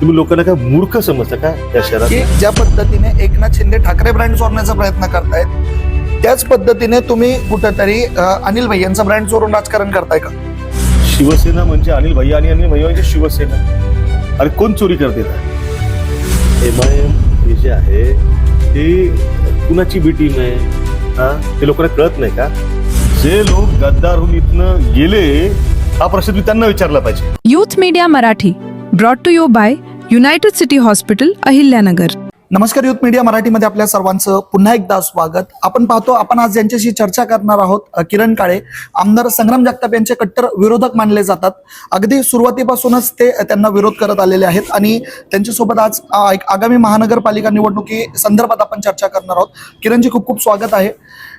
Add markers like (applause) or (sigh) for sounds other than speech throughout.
तुम्ही लोकांना काय मूर्ख समजता का या शहरात? की ज्या पद्धतीने एकनाथ शिंदे ठाकरे ब्रँड चोरण्याचा प्रयत्न करतायत त्याच पद्धतीने तुम्ही कुठेतरी अनिल भैयांचा ब्रँड चोरून राजकारण करताय का? शिवसेना म्हणजे अनिल भैया आणि अनिल भैया म्हणजे शिवसेना. अरे कोण चोरी करते एम आय एम हे जे आहे ते कुणाची बी टीम आहे? हा? ते लोकांना कळत नाही का? जे लोक गद्दारहून इथनं गेले हा प्रश्न तुम्ही त्यांना विचारला पाहिजे. Youth Media Marathi brought to you by United City Hospital Ahilyanagar. नमस्कार युथ मीडिया मराठीमध्ये आपल्या सर्वांचं पुन्हा एकदा स्वागत. आपण पाहतो आपण आज ज्यांच्याशी चर्चा करणार आहोत किरण काळे. आमदार संग्राम जगताप यांचे कट्टर विरोधक मानले जातात. अगदी सुरुवातीपासूनच ते त्यांना विरोध करत आलेले आहेत आणि त्यांच्यासोबत आज एक आगामी महानगरपालिका निवडणुकी संदर्भात आपण चर्चा करणार आहोत. किरणजी खूप खूप स्वागत आहे.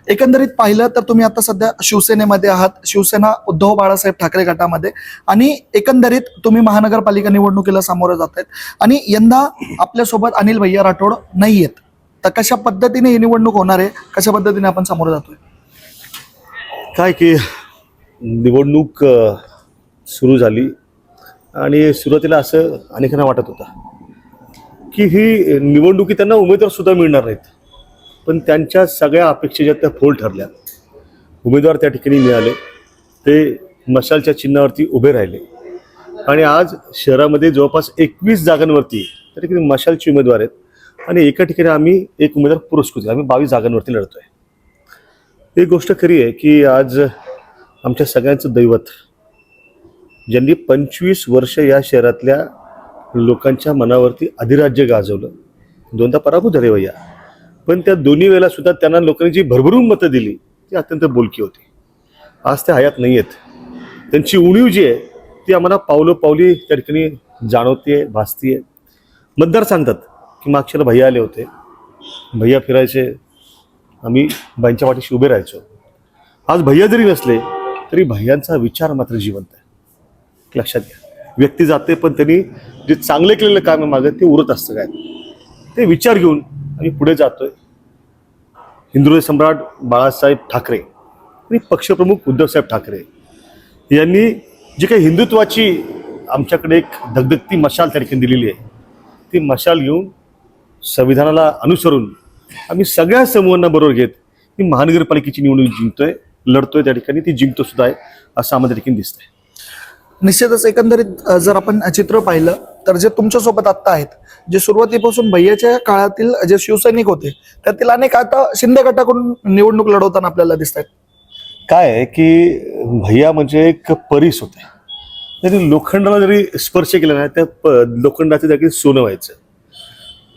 एकंदरीत पाहिलं तर तुम्ही आता सध्या शिवसेनेमध्ये आहात. शिवसेना उद्धव बाळासाहेब ठाकरे गटामध्ये. आणि एकंदरीत तुम्ही महानगरपालिका निवडणुकीला सामोरं जात आहेत आणि यंदा आपल्यासोबत अनिल भैया राठोड नाही आहेत तर कशा पद्धतीने ही निवडणूक होणार आहे? कशा पद्धतीने आपण सामोरं जातोय? काय की निवडणूक सुरू झाली. आणि सुरुवातीला असं अनेकांना वाटत होतं की ही निवडणुकी त्यांना उमेदवार सुद्धा मिळणार नाहीत. पण त्यांच्या सगळ्या अपेक्षा ज्या त्या फोल ठरल्या. उमेदवार त्या ठिकाणी मिळाले. ते मशालच्या चिन्हावरती उभे राहिले. आणि आज शहरामध्ये जवळपास एकवीस जागांवरती त्या ठिकाणी मशालचे उमेदवार आहेत. आणि एका ठिकाणी आम्ही एक उमेदवार पुरस्कृत आम्ही बावीस जागांवरती लढतोय. एक गोष्ट खरी आहे की आज आमच्या सगळ्यांचं दैवत ज्यांनी पंचवीस वर्ष या शहरातल्या लोकांच्या मनावरती अधिराज्य गाजवलं. दोनदा पराभूत झाले भैया. पण त्या दोन्ही वेळेला सुद्धा त्यांना लोकांनी जी भरभरून मतं दिली ती अत्यंत बोलकी होती. आज त्या हयात नाही आहेत त्यांची उणीव जी आहे ती आम्हाला पावलं पावली त्या ठिकाणी जाणवते भासतीये. मतदार सांगतात की मागच्याला भैया आले होते. भैया फिरायचे. आम्ही बाईंच्या पाठीशी उभे राहायचो. आज भैया जरी नसले तरी भैयांचा विचार मात्र जिवंत आहे. लक्षात घ्या. व्यक्ती जाते पण त्यांनी जे चांगले केलेलं काम आहे मागं ते उरत असतं काय? ते विचार घेऊन आम्ही पुढे जातोय. हिंदुहृदय सम्राट बाळासाहेब ठाकरे आणि पक्षप्रमुख उद्धवसाहेब ठाकरे यांनी जी काही हिंदुत्वाची आमच्याकडे एक धगधगती मशाल त्या ठिकाणी दिलेली आहे. ती मशाल घेऊन संविधानाला अनुसरून आम्ही सगळ्या समूहांना बरोबर घेत मी महानगरपालिकेची निवडणूक जिंकतोय लढतोय त्या ठिकाणी ती जिंकतो सुद्धा आहे असं आम्हाला त्या ठिकाणी दिसतंय. निश्चितच एकंदरीत जर आपण चित्र पाहिलं तर जे तुमच्यासोबत आत्ता आहेत जे सुरुवातीपासून भैयाच्या काळातील जे शिवसैनिक होते त्यातील अनेक आता शिंदे गटाकडून निवडणूक लढवताना आपल्याला दिसत आहेत काय आहे की भैया म्हणजे एक परीस होते. त्यांनी लोखंडाला जरी स्पर्श केला ना त्या प लोखंडाचं त्या सोनं व्हायचं.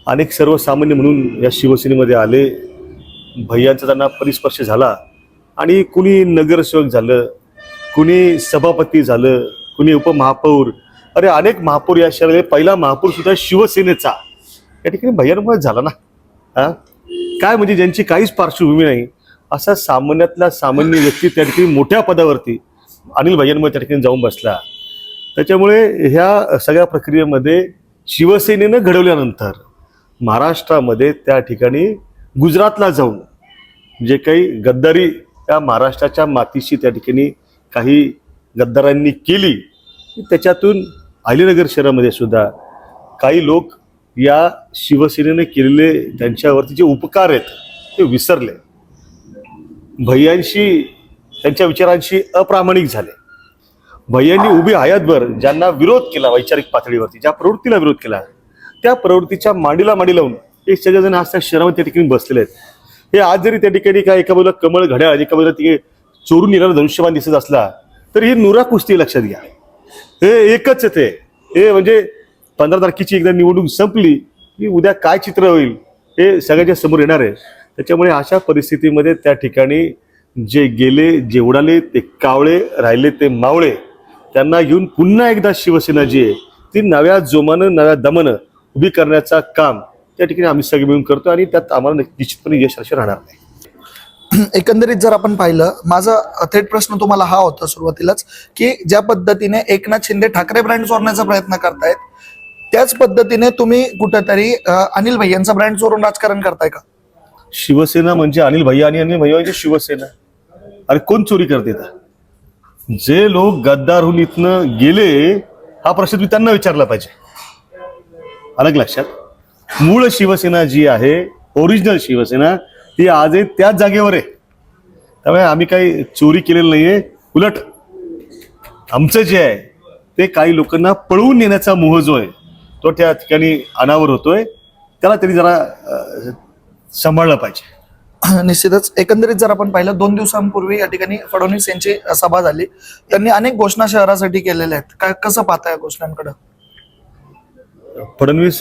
अनेक सर्वसामान्य म्हणून या शिवसेनेमध्ये आले. भैयांचा त्यांना परिस्पर्श झाला. आणि कुणी नगरसेवक झालं कुणी सभापती झालं कुणी उपमहापौर अरे अनेक महापौर या शहरामध्ये पहिला महापौर सुद्धा शिवसेनेचा. या ठिकाणी भैयांमुळे झाला ना? हा? काय म्हणजे ज्यांची काहीच पार्श्वभूमी नाही असा सामान्यातला सामान्य व्यक्ती त्या ठिकाणी मोठ्या पदावरती अनिल भैयांमुळे त्या ठिकाणी जाऊन बसला. त्याच्यामुळे ह्या सगळ्या प्रक्रियेमध्ये शिवसेनेनं घडवल्यानंतर महाराष्ट्रामध्ये त्या ठिकाणी गुजरातला जाऊन जे काही गद्दारी त्या महाराष्ट्राच्या मातीशी त्या ठिकाणी काही गद्दारांनी केली त्याच्यातून अलीनगर शहरामध्ये सुद्धा काही लोक या शिवसेनेने केलेले त्यांच्यावरती जे उपकार आहेत ते विसरले. भैयांशी त्यांच्या विचारांशी अप्रामाणिक झाले. भैयांनी उभी हयातभर ज्यांना विरोध केला वैचारिक पातळीवरती ज्या प्रवृत्तीला विरोध केला त्या प्रवृत्तीच्या मांडीला मांडी लावून एक सगळेजण आज त्या शहरामध्ये त्या ठिकाणी बसलेले आहेत. हे आज जरी त्या ठिकाणी काय एका बाजूला कमळ घड्याळ एका बाजूला तिथे चोरून निघाला धनुष्यबाण दिसत असला तरी ही नुरा कुस्ती लक्षात घ्या. हे एकच ते. हे म्हणजे पंधरा तारखेची एकदा निवडणूक संपली की उद्या काय चित्र होईल हे सगळ्याच्या समोर येणार आहे. त्याच्यामुळे अशा परिस्थितीमध्ये त्या ठिकाणी जे गेले जे उडाले ते कावळे राहिले ते मावळे त्यांना घेऊन पुन्हा एकदा शिवसेना जी आहे ती नव्या जोमानं नव्या दमानं उभी करण्याचा काम त्या ठिकाणी आम्ही सगळे मिळून करतो आणि त्यात आम्हाला निश्चितपणे यश असे राहणार नाही. (clears throat) एकंदरीत जर आपण पाहिलं माझा थेट प्रश्न तुम्हाला हा होता सुरुवातीलाच की ज्या पद्धतीने एकनाथ शिंदे ठाकरे ब्रँड चोरण्याचा प्रयत्न करतायत त्याच पद्धतीने तुम्ही कुठेतरी अनिल अनिल यांचा ब्रँड चोरून राजकारण करताय का? शिवसेना म्हणजे अनिल भैया आणि अनिल भाई म्हणजे शिवसेना. अरे कोण चोरी करते जे लोक गद्दारहून इथनं गेले हा प्रश्न तुम्ही त्यांना विचारला पाहिजे. अलग लक्षात. मूळ शिवसेना जी आहे ओरिजिनल शिवसेना ती आजही त्याच जागेवर आहे. त्यामुळे आम्ही काही चोरी केलेलं नाहीये. उलट आमचं जे आहे ते काही लोकांना पळवून नेण्याचा मोह जो आहे तो त्या ठिकाणी अनावर होतोय. त्याला तरी जरा सांभाळलं पाहिजे. (clears throat) निश्चितच. एकंदरीत जर आपण पाहिलं दोन दिवसांपूर्वी या ठिकाणी फडणवीस यांची सभा झाली. त्यांनी अनेक घोषणा शहरासाठी केलेल्या आहेत. काय कसं पाहता या घोषणांकडे? फडणवीस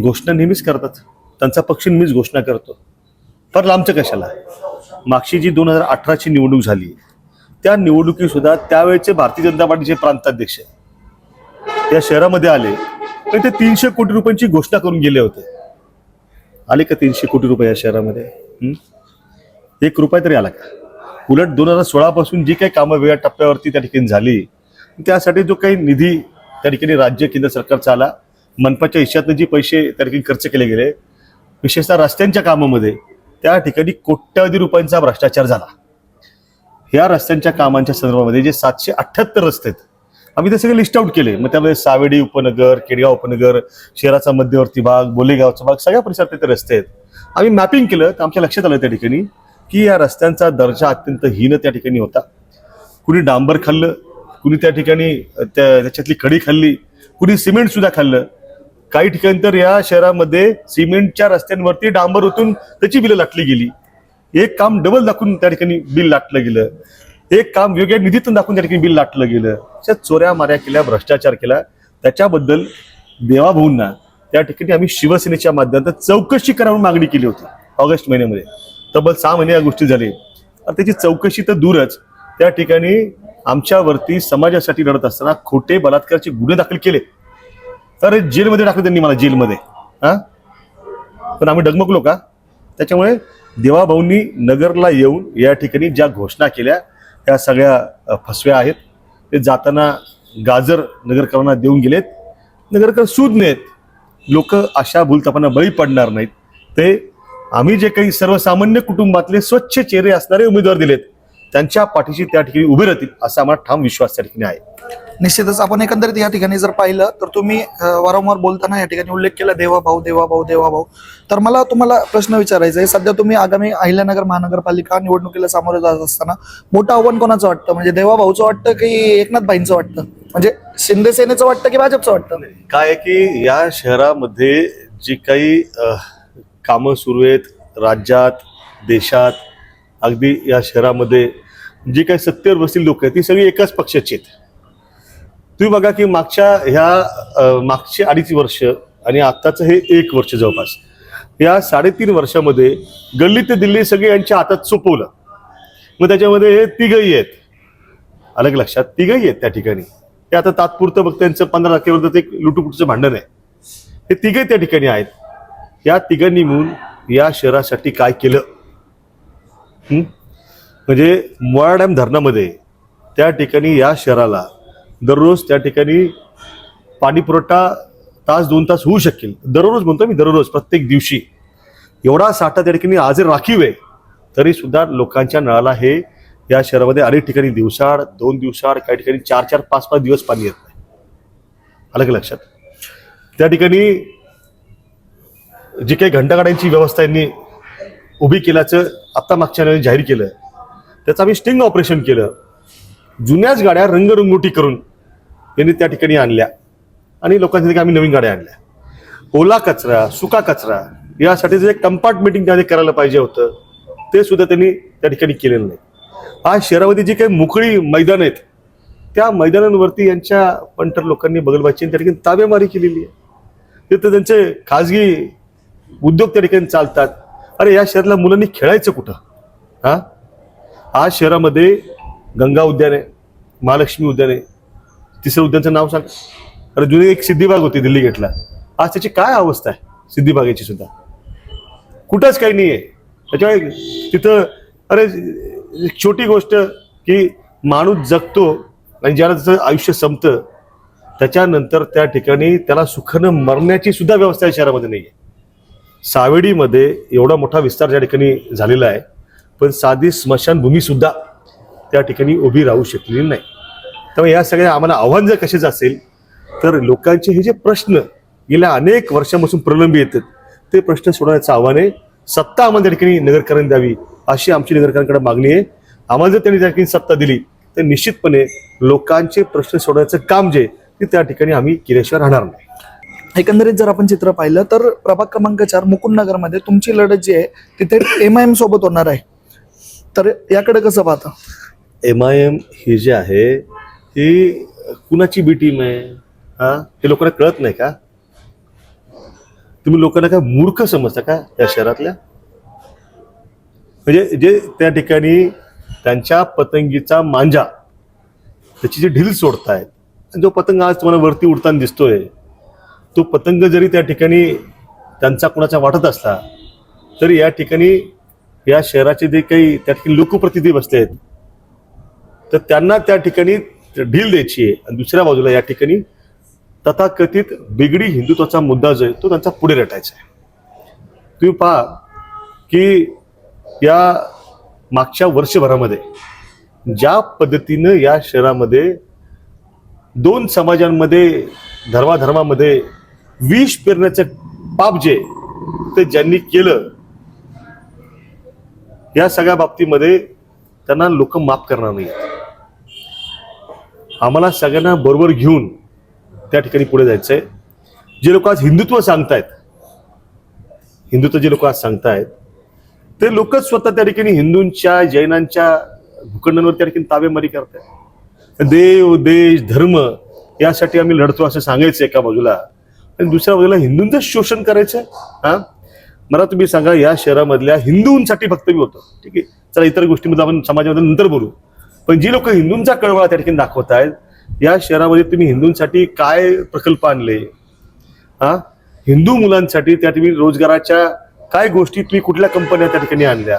घोषणा नेहमीच करतात. त्यांचा पक्ष नेहमीच घोषणा करतो. पर लांबचं कशाला? मागची जी दोन हजार अठराची निवडणूक झाली त्या निवडणुकीसुद्धा त्यावेळेचे भारतीय जनता पार्टीचे प्रांताध्यक्ष त्या शहरामध्ये आले तर ते तीनशे कोटी रुपयांची घोषणा करून गेले होते. आले का तीनशे कोटी रुपये या शहरामध्ये? एक रुपया तरी आला का? उलट दोन हजार सोळापासून जी काही कामं वेगळ्या टप्प्यावरती त्या ठिकाणी झाली त्यासाठी जो काही निधी त्या ठिकाणी राज्य केंद्र सरकारचा आला मनपाच्या हिश्श्यातनं जे पैसे त्या ठिकाणी खर्च केले गेले विशेषतः रस्त्यांच्या कामामध्ये त्या ठिकाणी कोट्यावधी रुपयांचा भ्रष्टाचार झाला. ह्या रस्त्यांच्या कामांच्या संदर्भामध्ये जे सातशे अठ्ठ्याहत्तर रस्ते आहेत आम्ही ते सगळे लिस्ट आउट केले. मग त्यामध्ये सावेडी उपनगर केडगाव उपनगर शहराचा मध्यवर्ती भाग बोलेगावचा भाग सगळ्या परिसरात ते रस्ते आहेत. आम्ही मॅपिंग केलं तर आमच्या लक्षात आलं त्या ठिकाणी की या रस्त्यांचा दर्जा अत्यंत हीन त्या ठिकाणी होता. कुणी डांबर खाल्लं कुणी त्या ठिकाणी त्या त्याच्यातली कडी खाल्ली कुणी सिमेंट सुद्धा खाल्लं. काही ठिकाणी तर या शहरामध्ये सिमेंटच्या रस्त्यांवरती डांबर ओतून त्याची बिलं लाटली गेली. एक काम डबल दाखवून त्या ठिकाणी बिल लाटलं गेलं. एक काम वेगळ्या निधीतून दाखवून त्या ठिकाणी बिल लाटलं गेलं. अशा चोऱ्या माऱ्या केल्या भ्रष्टाचार केला. त्याच्याबद्दल देवाभाऊंना त्या ठिकाणी आम्ही शिवसेनेच्या माध्यमातून चौकशी करावून मागणी केली होती ऑगस्ट महिन्यामध्ये. तब्बल सहा महिने या गोष्टी झाली. आणि त्याची चौकशी तर दूरच. त्या ठिकाणी आमच्यावरती समाजासाठी लढत असताना खोटे बलात्काराचे गुन्हे दाखल केले. तर जेलमध्ये टाकलं त्यांनी मला जेलमध्ये. हा? पण आम्ही डगमगलो का? त्याच्यामुळे देवाभाऊंनी नगरला येऊन या ठिकाणी ज्या घोषणा केल्या त्या सगळ्या फसव्या आहेत. ते जाताना गाजर नगरकरांना देऊन गेलेत. नगरकर सूद नाहीत लोक अशा भूलतापांना बळी पडणार नाहीत. ते आम्ही जे काही सर्वसामान्य कुटुंबातले स्वच्छ चेहरे असणारे उमेदवार दिलेत. त्यांच्या पाठीशी त्या ठिकाणी उभे राहतील असा आम्हाला ठाम विश्वास त्या ठिकाणी आहे. निश्चितच आपण एकंदरीत या ठिकाणी जर पाहिलं तर तुम्ही वारंवार बोलताना या ठिकाणी उल्लेख केला देवा भाऊ देवा भाऊ देवा भाऊ. तर मला तुम्हाला प्रश्न विचारायचा आहे सध्या तुम्ही आगामी अहिल्यानगर महानगरपालिका निवडणुकीला सामोरे जात असताना मोठं आव्हान कोणाचं वाटतं? म्हणजे देवा भाऊचं वाटतं की एकनाथ भाईंचं वाटतं? म्हणजे शिंदे सेनेचं वाटतं की भाजपचं वाटतं? काय की या शहरामध्ये जी काही कामं सुरू आहेत राज्यात देशात अगदी या शहरामध्ये जी काही सत्तेवर बसलेली लोक आहेत ती सगळी एकाच पक्षाची आहेत. तुम्ही बघा की मागच्या ह्या मागचे अडीच वर्ष आणि आत्ताचं हे एक वर्ष जवळपास या साडेतीन वर्षामध्ये गल्ली ते दिल्ली सगळे यांच्या हातात सोपवलं. मग त्याच्यामध्ये हे तिघही आहेत. अलग लक्षात? तिघही आहेत त्या ठिकाणी. ते आता तात्पुरतं फक्त त्यांचं पंधरा लाखेपर्यंत एक लुटुपुटचं भांडण आहे. हे तिघही त्या ठिकाणी आहेत. या तिघांनी मिळून या शहरासाठी काय केलं? म्हणजे मुळा डॅम धरणामध्ये त्या ठिकाणी या शहराला दररोज त्या ठिकाणी पाणी पुरवठा तास दोन तास होऊ शकेल. दररोज म्हणतो मी दररोज प्रत्येक दिवशी. एवढा साठा त्या ठिकाणी आज राखीव आहे तरी सुद्धा लोकांच्या नळाला हे या शहरामध्ये अनेक ठिकाणी दिवसाआड दोन दिवसाआड काही ठिकाणी चार चार पाच पाच दिवस पाणी येत नाही. की लक्षात? त्या ठिकाणी जी काही घंटागाड्यांची व्यवस्था यांनी उभी केल्याचं आत्ता मागच्या जाहीर केलं त्याचं आम्ही स्टिंग ऑपरेशन केलं. जुन्याच गाड्या रंगरंगोटी करून यांनी त्या ठिकाणी आणल्या. आणि लोकांच्या ठिकाणी आम्ही नवीन गाड्या आणल्या. ओला कचरा सुका कचरा यासाठी जे कंपार्टमेंटिंग त्यामध्ये करायला पाहिजे होतं ते सुद्धा त्यांनी त्या ठिकाणी केलेलं नाही. आज शहरामध्ये जी काही मोकळी मैदान आहेत त्या मैदानांवरती यांच्या पंटर लोकांनी बगलबाची त्या ठिकाणी ताबेमारी केलेली आहे. तिथं त्यांचे खाजगी उद्योग त्या ठिकाणी चालतात. अरे या शहरातल्या मुलांनी खेळायचं कुठं? हां? आज शहरामध्ये गंगा उद्यान आहे महालक्ष्मी उद्यान आहे तिसरं उद्यानचं नाव सांग. अरे जुनी एक सिद्धिबाग होती दिल्ली गेटला आज त्याची काय अवस्था आहे सिद्धिबागेची सुद्धा? कुठंच काही नाही आहे त्याच्यामुळे तिथं अरे एक छोटी गोष्ट की माणूस जगतो आणि ज्याला त्याचं आयुष्य संपतं त्याच्यानंतर त्या ठिकाणी त्याला सुखानं मरण्याची सुद्धा व्यवस्था या शहरामध्ये नाही आहे सावेडीमध्ये एवढा मोठा विस्तार त्या ठिकाणी झालेला आहे पण साधी स्मशानभूमी सुद्धा त्या ठिकाणी उभी राहू शकलेली नाही. त्यामुळे या सगळ्या आम्हाला आव्हान जर कशाचं असेल तर लोकांचे हे जे प्रश्न गेल्या अनेक वर्षांपासून प्रलंबी येतात ते प्रश्न सोडवण्याचं आव्हान आहे. सत्ता आम्हाला त्या ठिकाणी नगरकरांनी द्यावी अशी आमची नगरकरांकडे मागणी आहे. आम्हाला जर त्यांनी त्या ठिकाणी सत्ता दिली तर निश्चितपणे लोकांचे प्रश्न सोडवण्याचं काम जे ते त्या ठिकाणी आम्ही केल्याशिवाय राहणार नाही. एकंदरीत जर आपण चित्र पाहिलं तर प्रभाग क्रमांक चार मुकुंद नगरमध्ये तुमची लढत जी आहे तिथे एम आय एम सोबत होणार आहे. तर याकडे कसं पाहता? एम आय एम ही जी आहे ही कुणाची बी टीम आहे? हा? हे लोकांना कळत नाही का? तुम्ही लोकांना काय मूर्ख समजता का या शहरातल्या? म्हणजे जे त्या ठिकाणी त्यांच्या पतंगीचा मांजा त्याची जी ढील सोडतायत आणि जो पतंग आज तुम्हाला वरती उडताना दिसतोय तो पतंग जरी त्या ठिकाणी त्यांचा कुणाचा वाटत असला तरी या ठिकाणी या शहराचे जे काही त्या ठिकाणी लोकप्रतिनिधी बसले आहेत तर त्यांना त्या ठिकाणी ढील द्यायची आहे. आणि दुसऱ्या बाजूला या ठिकाणी तथाकथित बिगडी हिंदुत्वाचा मुद्दा जो आहे तो त्यांचा पुढे रटायचा आहे. तुम्ही पहा की या मागच्या वर्षभरामध्ये ज्या पद्धतीनं या शहरामध्ये दोन समाजांमध्ये धर्माधर्मामध्ये विष पेरण्याचं पाप जे ते ज्यांनी केलं या सगळ्या बाबतीमध्ये त्यांना लोक माफ करणार नाही आम्हाला सगळ्यांना बरोबर घेऊन त्या ठिकाणी पुढे जायचंय. जे लोक आज हिंदुत्व सांगतायत हिंदुत्व जे लोक आज सांगतायत ते लोकच स्वतः त्या ठिकाणी हिंदूंच्या जैनांच्या भूखंडांवर त्या ठिकाणी ताबेमारी करतायत. देव देश धर्म यासाठी आम्ही लढतो असं सांगायचं एका बाजूला. आणि दुसऱ्या बाजूला हिंदूंचं शोषण करायचं हा? मला तुम्ही सांगा या शहरामधल्या हिंदूंसाठी फक्त मी ठीक आहे? चला इतर गोष्टीमध्ये आपण समाजामध्ये नंतर बोलू. पण जी लोक हिंदूंचा कळवळा त्या ठिकाणी दाखवत आहेत या शहरामध्ये तुम्ही हिंदूंसाठी काय प्रकल्प आणले? हा? हिंदू मुलांसाठी त्या ठिकाणी रोजगाराच्या काय गोष्टी तुम्ही कुठल्या कंपन्या त्या ठिकाणी आणल्या?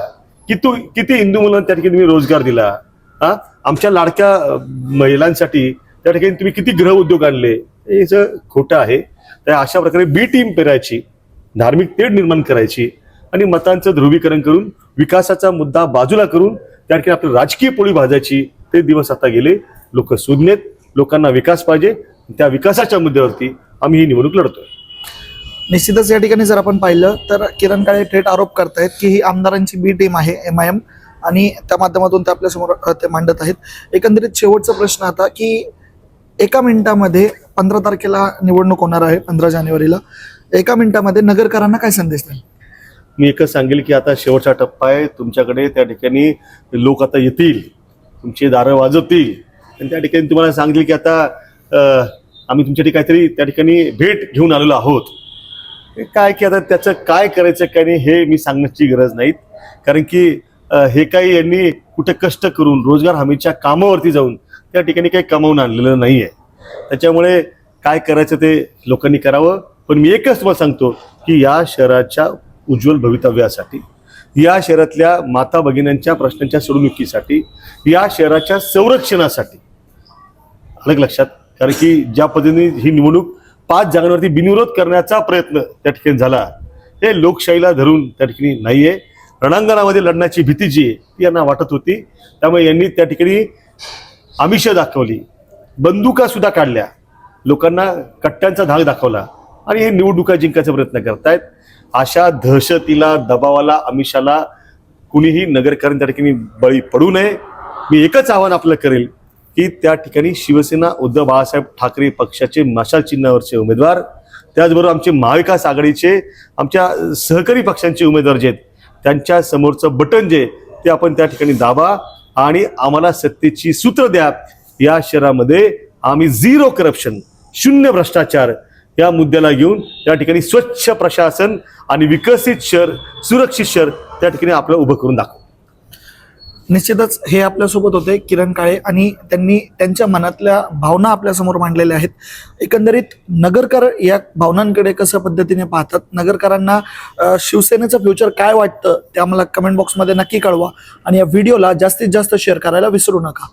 किती किती हिंदू मुलांना त्या ठिकाणी तुम्ही रोजगार दिला? हा? आमच्या लाडक्या महिलांसाठी त्या ठिकाणी तुम्ही किती गृह उद्योग आणले? हे खोटं आहे. तर अशा प्रकारे बी टीम पेरायची. धार्मिक तेढ निर्माण करायची आणि मतांचं ध्रुवीकरण करून विकासाचा मुद्दा बाजूला करून त्या ठिकाणी आपली राजकीय पोळी भाजायची ते दिवस आता गेले. लोक सुज्ञेत लोकांना विकास पाहिजे. त्या विकासाच्या मुद्द्यावरती आम्ही ही निवडणूक लढतोय. निश्चितच या ठिकाणी जर आपण पाहिलं तर किरण काळे थेट आरोप करतायत की ही आमदारांची बी टीम आहे एम आय एम आणि त्या माध्यमातून ते आपल्यासमोर ते मांडत आहेत. एकंदरीत शेवटचा प्रश्न आता की एका मिनिटामध्ये पंधरा तारखेला निवडणूक होणार आहे पंधरा जानेवारीला. एका मिनिटामध्ये नगरकरांना काय संदेश द्याल मी एकच सांगेल की आता शेवटचा टप्पा आहे. तुमच्याकडे त्या ठिकाणी लोक आता येतील. तुमची दारं वाजवतील. आणि त्या ठिकाणी तुम्हाला सांगतील की आता आम्ही तुमच्यासाठी काहीतरी त्या ठिकाणी भेट घेऊन आलेलो आहोत. हे काय की आता त्याचं काय करायचं काय नाही हे मी सांगण्याची गरज नाहीत कारण की हे काही यांनी कुठे कष्ट करून रोजगार हमीच्या कामावरती जाऊन त्या ठिकाणी काही कमावून आणलेलं नाही आहे त्याच्यामुळे काय करायचं ते लोकांनी करावं. पण मी एकच तुम्हाला सांगतो की या शहराच्या उज्ज्वल भवितव्यासाठी या शहरातल्या माता भगिन्यांच्या प्रश्नांच्या सोडवणुकीसाठी या शहराच्या संरक्षणासाठी अलग लक्षात कारण की ज्या पद्धतीने ही निवडणूक पाच जागांवरती बिनविरोध करण्याचा प्रयत्न त्या ठिकाणी झाला हे लोकशाहीला धरून त्या ठिकाणी नाहीये. रणांगणामध्ये लढण्याची भीती जी आहे ती यांना वाटत होती. त्यामुळे यांनी त्या ठिकाणी आमिष दाखवली बंदुका सुद्धा काढल्या लोकांना कट्ट्यांचा धाग दाखवला. आणि हे निवडणुका जिंकायचा प्रयत्न करतायत. अशा दहशतीला दबावाला आमिषाला कुणीही नगरकरण त्या ठिकाणी बळी पडू नये. मी एकच आव्हान आपलं करेल की त्या ठिकाणी शिवसेना उद्धव बाळासाहेब ठाकरे पक्षाचे मशाल चिन्हावरचे उमेदवार त्याचबरोबर आमचे महाविकास आघाडीचे आमच्या सहकारी पक्षांचे उमेदवार जे आहेत त्यांच्या समोरचं बटन जे ते आपण त्या ठिकाणी दाबा आणि आम्हाला सत्तेची सूत्र द्या. या शहरामध्ये आम्ही झिरो करप्शन शून्य भ्रष्टाचार या मुद्द्याला घेऊन त्या ठिकाणी स्वच्छ प्रशासन आणि विकसित शहर सुरक्षित शहर त्या ठिकाणी आपलं उभं करून दाखवू. निश्चितच हे आपल्यासोबत होते किरण काळे आणि त्यांनी त्यांच्या मनातल्या भावना आपल्यासमोर मांडलेल्या आहेत. एकंदरीत नगरकर या भावनांकडे कसं पद्धतीने पाहतात? नगरकरांना शिवसेनेचं फ्युचर काय वाटतं? ते आम्हाला कमेंट बॉक्समध्ये नक्की कळवा. आणि या व्हिडिओला जास्तीत जास्त शेअर करायला विसरू नका.